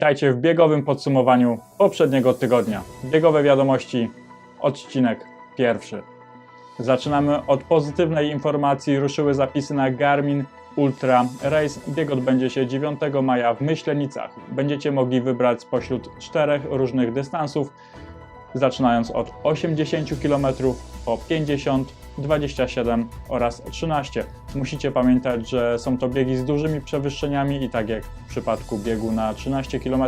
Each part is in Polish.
Witajcie w biegowym podsumowaniu poprzedniego tygodnia. Biegowe wiadomości, odcinek pierwszy. Zaczynamy od pozytywnej informacji. Ruszyły zapisy na Garmin Ultra Race. Bieg odbędzie się 9 maja w Myślenicach. Będziecie mogli wybrać spośród czterech różnych dystansów, zaczynając od 80 km po 50, 27 oraz 13. Musicie pamiętać, że są to biegi z dużymi przewyższeniami i tak jak w przypadku biegu na 13 km,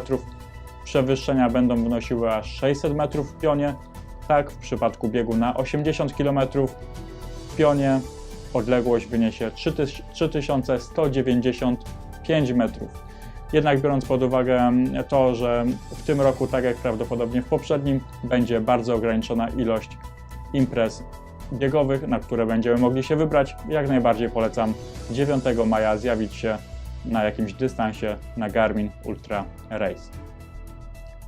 przewyższenia będą wynosiły aż 600 metrów w pionie. Tak, w przypadku biegu na 80 km w pionie odległość wyniesie 3195 metrów. Jednak biorąc pod uwagę to, że w tym roku, tak jak prawdopodobnie w poprzednim, będzie bardzo ograniczona ilość imprez biegowych, na które będziemy mogli się wybrać, jak najbardziej polecam 9 maja zjawić się na jakimś dystansie na Garmin Ultra Race.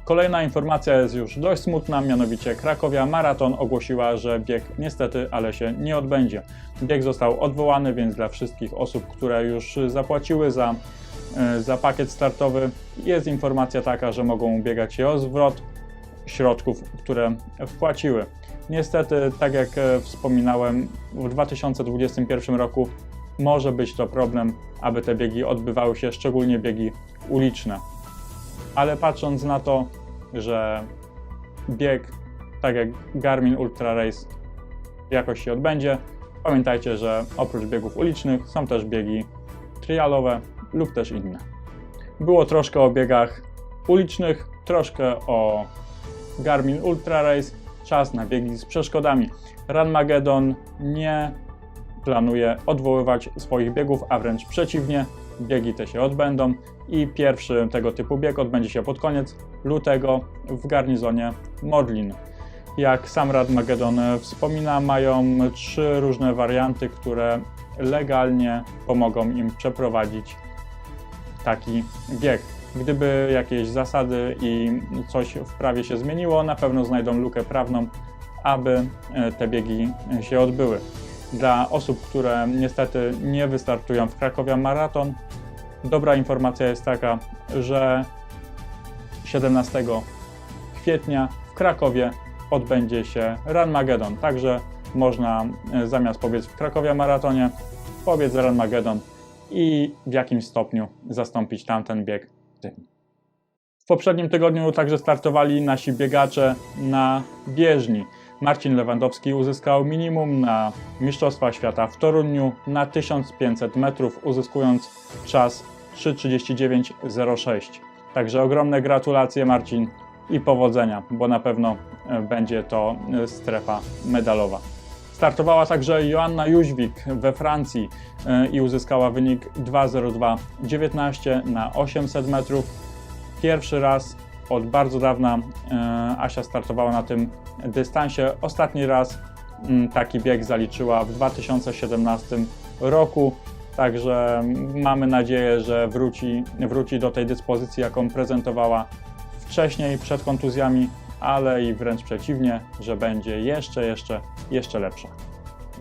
Kolejna informacja jest już dość smutna, mianowicie Krakowia Maraton ogłosiła, że bieg niestety, ale się nie odbędzie. Bieg został odwołany, więc dla wszystkich osób, które już zapłaciły za, e, za pakiet startowy, jest informacja taka, że mogą ubiegać się o zwrot środków, które wpłaciły. Niestety, tak jak e, wspominałem, w 2021 roku może być to problem, aby te biegi odbywały się, szczególnie biegi uliczne. Ale patrząc na to, że bieg, tak jak Garmin Ultra Race, jakoś się odbędzie, pamiętajcie, że oprócz biegów ulicznych są też biegi trialowe lub też inne. Było troszkę o biegach ulicznych, troszkę o Garmin Ultra Race, czas na biegi z przeszkodami. Ranmagedon nie planuje odwoływać swoich biegów, a wręcz przeciwnie, biegi te się odbędą i pierwszy tego typu bieg odbędzie się pod koniec lutego w garnizonie Modlin. Jak sam Radmagedon wspomina, mają trzy różne warianty, które legalnie pomogą im przeprowadzić taki bieg. Gdyby jakieś zasady i coś w prawie się zmieniło, na pewno znajdą lukę prawną, aby e, te biegi się odbyły. Dla osób, które niestety nie wystartują w Krakowia Maraton, dobra informacja jest taka, że 17 kwietnia w Krakowie odbędzie się Run Magedon. Także można e, zamiast powiedz w Krakowie Maratonie, powiedz Run Magedon i w jakimś stopniu zastąpić tamten bieg tym. W poprzednim tygodniu także startowali nasi biegacze na bieżni. Marcin Lewandowski uzyskał minimum na Mistrzostwa Świata w Toruniu na 1500 metrów, uzyskując czas 3.39.06. Także ogromne gratulacje Marcin i powodzenia, bo na pewno będzie to strefa medalowa. Startowała także Joanna Jóźwik we Francji e, i uzyskała wynik 2.02.19 na 800 metrów. Pierwszy raz od bardzo dawna Asia startowała na tym dystansie. Ostatni raz taki bieg zaliczyła w 2017 roku. Także mamy nadzieję, że wróci, wróci do tej dyspozycji, jaką prezentowała wcześniej, przed kontuzjami, ale i wręcz przeciwnie, że będzie jeszcze, jeszcze, jeszcze lepsza.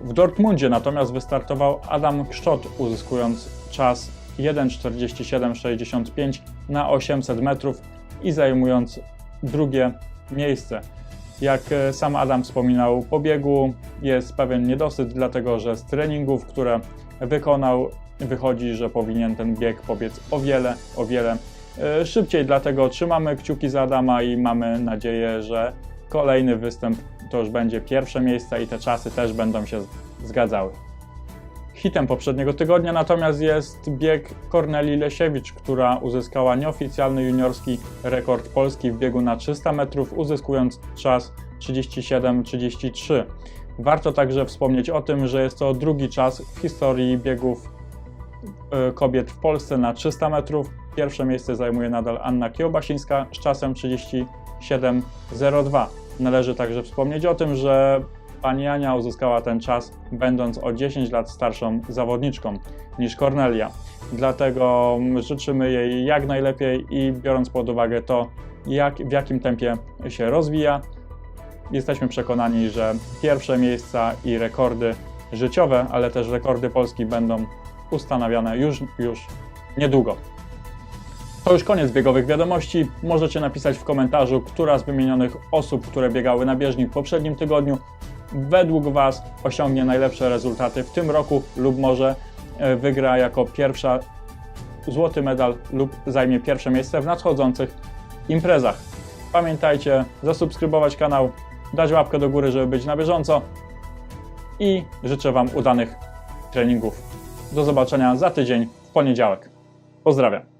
W Dortmundzie natomiast wystartował Adam Kszczot, uzyskując czas 1.47.65 na 800 metrów i zajmując drugie miejsce. Jak e, sam Adam wspominał po biegu, jest pewien niedosyt, dlatego że z treningów, które wykonał, wychodzi, że powinien ten bieg pobiec o wiele, o wiele szybciej. Dlatego trzymamy kciuki za Adama i mamy nadzieję, że kolejny występ to już będzie pierwsze miejsce i te czasy też będą się zgadzały. Hitem poprzedniego tygodnia natomiast jest bieg Korneli Lesiewicz, która uzyskała nieoficjalny juniorski rekord Polski w biegu na 300 metrów, uzyskując czas 37-33. Warto także wspomnieć o tym, że jest to drugi czas w historii biegów e, kobiet w Polsce na 300 metrów. Pierwsze miejsce zajmuje nadal Anna Kiełbasińska z czasem 37.02. Należy także wspomnieć o tym, że pani Ania uzyskała ten czas będąc o 10 lat starszą zawodniczką niż Cornelia. Dlatego życzymy jej jak najlepiej i biorąc pod uwagę to, jak, w jakim tempie się rozwija, jesteśmy przekonani, że pierwsze miejsca i rekordy życiowe, ale też rekordy Polski będą ustanawiane już, już niedługo. To już koniec biegowych wiadomości. Możecie napisać w komentarzu, która z wymienionych osób, które biegały na bieżni w poprzednim tygodniu, według Was osiągnie najlepsze rezultaty w tym roku lub może e, wygra jako pierwsza złoty medal lub zajmie pierwsze miejsce w nadchodzących imprezach. Pamiętajcie zasubskrybować kanał, dać łapkę do góry, żeby być na bieżąco i życzę Wam udanych treningów. Do zobaczenia za tydzień w poniedziałek. Pozdrawiam.